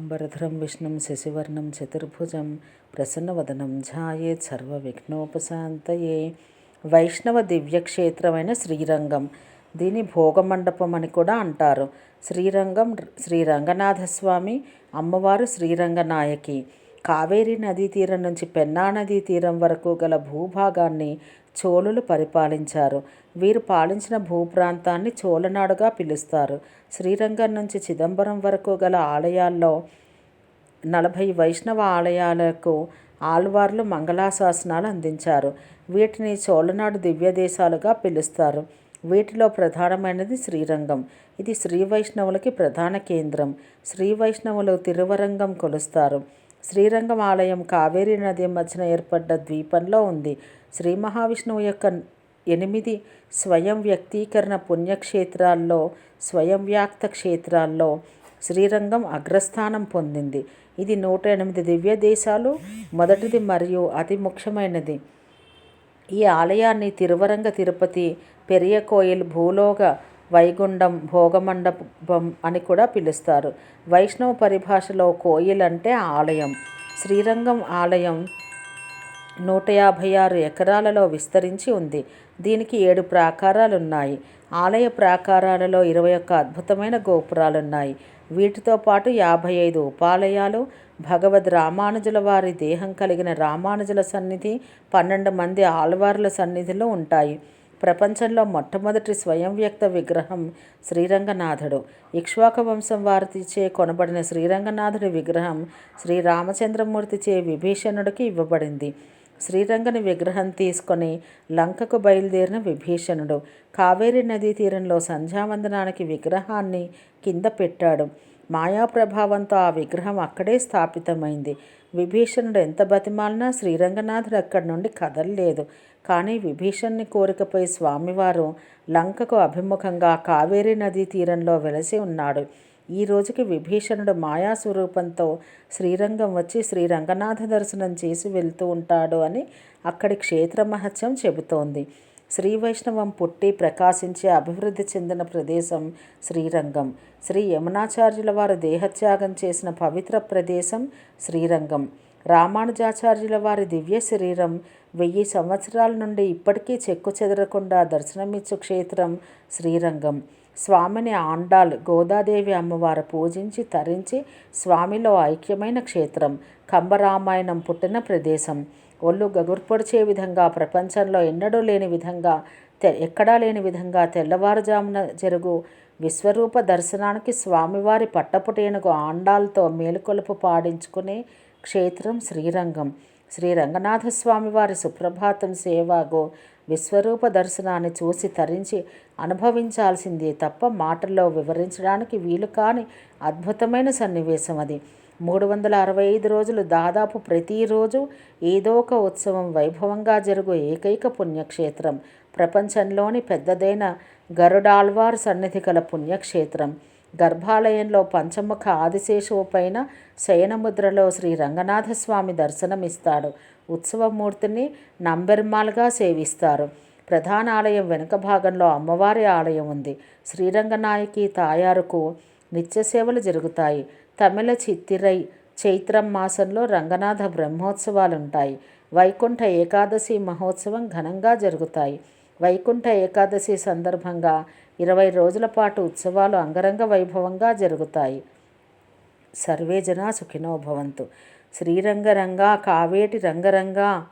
అంబరధరం విష్ణుం శశివర్ణం చతుర్భుజం ప్రసన్నవదనం ఝాయేత్ సర్వవిఘ్నోపశాంతయే వైష్ణవ దివ్యక్షేత్రమైన శ్రీరంగం. దీని భోగమండపం అని కూడా అంటారు. శ్రీరంగం శ్రీ రంగనాథస్వామి అమ్మవారు శ్రీరంగనాయకి. కావేరీ నదీ తీరం నుంచి పెన్నా నదీ తీరం వరకు గల భూభాగాన్ని చోళులు పరిపాలించారు. వీరు పాలించిన భూప్రాంతాన్ని చోళనాడుగా పిలుస్తారు. శ్రీరంగం నుంచి చిదంబరం వరకు గల ఆలయాల్లో నలభై వైష్ణవ ఆలయాలకు ఆళ్వార్లు మంగళాశాసనాలు అందించారు. వీటిని చోళనాడు దివ్యదేశాలుగా పిలుస్తారు. వీటిలో ప్రధానమైనది శ్రీరంగం. ఇది శ్రీ వైష్ణవులకి ప్రధాన కేంద్రం. శ్రీ వైష్ణవులు తిరువరంగం కొలుస్తారు. శ్రీరంగం ఆలయం కావేరీ నది మధ్యన ఏర్పడ్డ ద్వీపంలో ఉంది. శ్రీ మహావిష్ణువు యొక్క ఎనిమిది స్వయం వ్యక్తీకరణ పుణ్యక్షేత్రాల్లో స్వయం వ్యాప్త క్షేత్రాల్లో శ్రీరంగం అగ్రస్థానం పొందింది. ఇది నూట ఎనిమిది దివ్య దేశాలు మొదటిది మరియు అతి ముఖ్యమైనది. ఈ ఆలయాన్ని తిరువరంగ తిరుపతి పెరియకోయిల్ భూలోగ భూలోక వైగుండం భోగమండపం అని కూడా పిలుస్తారు. వైష్ణవ పరిభాషలో కోయిల్ అంటే ఆలయం. శ్రీరంగం ఆలయం నూట యాభై ఆరు ఎకరాలలో విస్తరించి ఉంది. దీనికి ఏడు ప్రాకారాలు ఉన్నాయి ఆలయ ప్రాకారాలలో ఇరవై ఒక్క అద్భుతమైన గోపురాలు ఉన్నాయి వీటితో పాటు యాభై ఐదు ఉపాలయాలు భగవద్ రామానుజుల వారి దేహం కలిగిన రామానుజుల సన్నిధి పన్నెండు మంది ఆళ్వార్ల సన్నిధిలో ఉంటాయి. ప్రపంచంలో మొట్టమొదటి స్వయం వ్యక్త విగ్రహం శ్రీరంగనాథుడు. ఇక్ష్వాక వంశం వారిచే కొనబడిన శ్రీరంగనాథుడి విగ్రహం శ్రీ రామచంద్రమూర్తిచే విభీషణుడికి ఇవ్వబడింది. శ్రీరంగని విగ్రహం తీసుకొని లంకకు బయలుదేరిన విభీషణుడు. కావేరీ నదీ తీరంలో సంధ్యావందనానికి విగ్రహాన్ని కింద పెట్టాడు. మాయా ప్రభావంతో ఆ విగ్రహం అక్కడే స్థాపితమైంది. విభీషణుడు ఎంత బతిమాలినా శ్రీరంగనాథుడు అక్కడి నుండి కదలలేదు. కానీ విభీషణ్ణి కోరికపై స్వామివారు లంకకు అభిముఖంగా కావేరీ నదీ తీరంలో వెలసి ఉన్నాడు. ఈ రోజుకి విభీషణుడు మాయా స్వరూపంతో శ్రీరంగం వచ్చి శ్రీ రంగనాథ దర్శనం చేసి వెళ్తూ ఉంటాడు అని అక్కడి క్షేత్ర మహత్యం చెబుతోంది. శ్రీ వైష్ణవం పుట్టి ప్రకాశించి అభివృద్ధి చెందిన ప్రదేశం శ్రీరంగం. శ్రీ యమునాచార్యుల వారు దేహత్యాగం చేసిన పవిత్ర ప్రదేశం శ్రీరంగం. రామానుజాచార్యుల వారి దివ్య శరీరం వెయ్యి సంవత్సరాల నుండి ఇప్పటికీ చెక్కు చెదరకుండా దర్శనమిచ్చు క్షేత్రం శ్రీరంగం. స్వామిని ఆండాల్ గోదాదేవి అమ్మవారు పూజించి తరించి స్వామిలో ఐక్యమైన క్షేత్రం కంబరామాయణం పుట్టిన ప్రదేశం. ఒళ్ళు గగుర్పొడిచే విధంగా ప్రపంచంలో ఎన్నడూ లేని విధంగా తె ఎక్కడా లేని విధంగా తెల్లవారుజామున జరుగు విశ్వరూప దర్శనానికి స్వామివారి పట్టపుటేనుగు ఆండాలతో మేలుకొలుపు పాడించుకునే క్షేత్రం శ్రీరంగం. శ్రీ రంగనాథస్వామి వారి సుప్రభాతం సేవాగో విశ్వరూప దర్శనాన్ని చూసి తరించి అనుభవించాల్సిందే తప్ప మాటల్లో వివరించడానికి వీలు కాని అద్భుతమైన సన్నివేశం అది. మూడు వందల అరవై ఐదు రోజులు దాదాపు ప్రతిరోజు ఏదో ఒక ఉత్సవం వైభవంగా జరుగు ఏకైక పుణ్యక్షేత్రం. ప్రపంచంలోని పెద్దదైన గరుడాల్వార్ సన్నిధి కల పుణ్యక్షేత్రం. గర్భాలయంలో పంచముఖ ఆదిశేషువు పైన శయనముద్రలో శ్రీ రంగనాథస్వామి దర్శనమిస్తాడు. ఉత్సవమూర్తిని నంబెర్మాల్గా సేవిస్తారు. ప్రధాన ఆలయం వెనుక భాగంలో అమ్మవారి ఆలయం ఉంది. శ్రీరంగనాయకి తాయారుకు నిత్య సేవలు జరుగుతాయి. తమిళ చిత్తిరై చైత్రం మాసంలో రంగనాథ బ్రహ్మోత్సవాలు ఉంటాయి వైకుంఠ ఏకాదశి మహోత్సవం ఘనంగా జరుగుతాయి. వైకుంఠ ఏకాదశి సందర్భంగా ఇరవై రోజుల పాటు ఉత్సవాలు అంగరంగ వైభవంగా జరుగుతాయి. సర్వే జనా సుఖినో భవంతు. శ్రీరంగరంగా కావేటి రంగరంగా